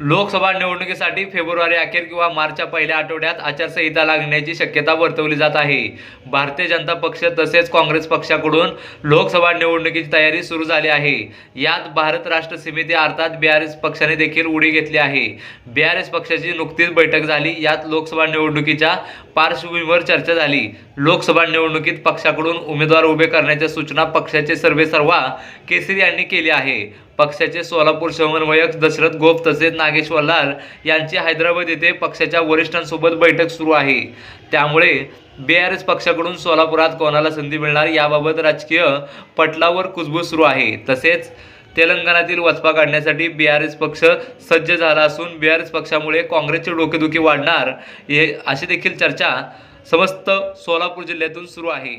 लोकसभा निवडणुकीसाठी फेब्रुवारी अखेर किंवा मार्चच्या पहिल्या आठवड्यात आचारसंहिता लागण्याची शक्यता वर्तवली जात आहे. भारतीय जनता पक्ष तसेच काँग्रेस पक्षाकडून लोकसभा निवडणुकीची तयारी सुरू झाली आहे. यात भारत राष्ट्र समिती अर्थात बी आर एस पक्षाने देखील उडी घेतली आहे. बी आर एस पक्षाची नुकतीच बैठक झाली. यात लोकसभा निवडणुकीच्या पार्श्वभूमीवर चर्चा झाली. लोकसभा निवडणुकीत पक्षाकडून उमेदवार उभे करण्याच्या सूचना पक्षाचे सर्वेसर्वा केसरी यांनी केली आहे. पक्षाचे सोलापूर समन्वयक दशरथ गोप तसेच नागेश्वर लाल यांची हैदराबाद येथे पक्षाच्या वरिष्ठांसोबत बैठक सुरू आहे. त्यामुळे बी आर एस पक्षाकडून सोलापुरात कोणाला संधी मिळणार याबाबत राजकीय पटलावर कुजबूज सुरू आहे. तसेच तेलंगणातील वचपा काढण्यासाठी बी आर एस पक्ष सज्ज झाला असून बी आर एस पक्षामुळे काँग्रेसची डोकेदुखी वाढणार हे अशी देखील चर्चा समस्त सोलापूर जिल्ह्यातून सुरू आहे.